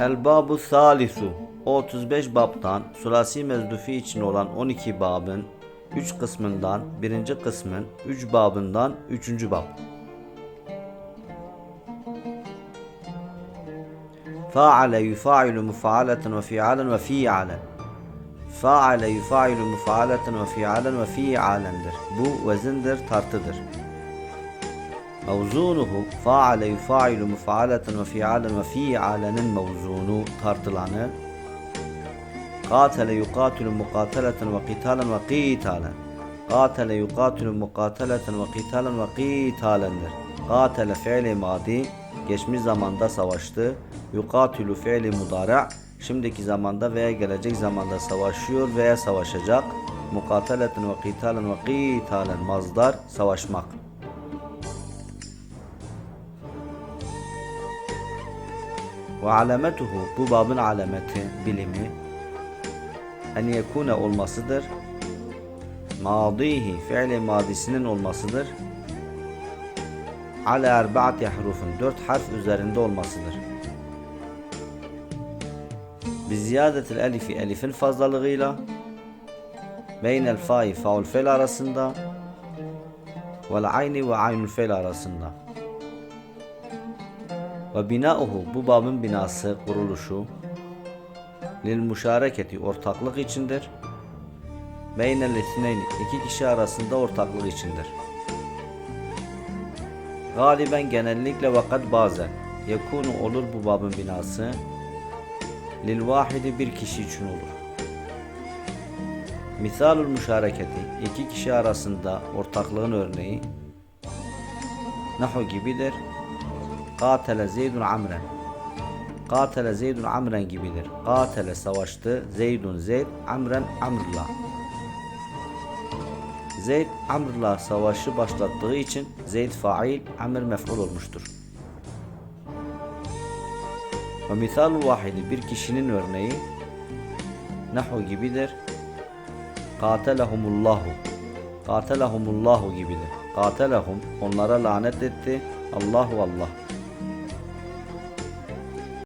El babu salisu o 35 babtan sulasi mezdufi için olan 12 babın 3 kısmından birinci kısmın 3 babından 3. bab. Faale yufailu mufaaleten ve fialen ve fialen. Faale yufailu mufaaleten ve fialen ve. Bu vezindir, tartıdır. Mevzunuhu faale yufailu mufaaleten ve fialen ve fialenin mevzunu tartılanı Qatele yuqatilu muqataleten ve qitalen ve qitalen. Qatele yuqatilu muqataleten ve qitalen ve qitalendir. Qatele fiili madi geçmiş zamanda savaştı. Yuqatilu fiili mudara şimdiki zamanda veya gelecek zamanda savaşıyor veya savaşacak. Muqataleten ve qitalen ve qitalen mazdar savaşmak. Ve alametuhu bu babın alameti bilimi en yekune olmasıdır. Madihi fiili madisinin olmasıdır. Ala erbaati harufun dört harf üzerinde olmasıdır. Bi ziyadetil elifi elifin fazlalığıyla beynel fai faul fel arasında vel ayni ve aynul fel arasında ve binauhu bu babın binası kuruluşu lil müşareketi ortaklık içindir. Beynel isneyni iki kişi arasında ortaklık içindir. Galiben genellikle vakat bazen yekunu olur bu babın binası lil vahidi bir kişi için olur. Misalul müşareketi iki kişi arasında ortaklığın örneği nahu gibidir. Katele Zeydun Amren Katele Zeydun Amren gibidir. Katele savaştı. Zeydun Zeyd, Amren Amrla. Zeyd Amrla savaşı başlattığı için Zeyd fail, Amr mef'ul olmuştur. Ve misal vahidi bir kişinin örneği Nahu gibidir. Katelehumullahu. Katelehumullahu gibidir. Katelehum onlara lanet etti. Allahu Allah.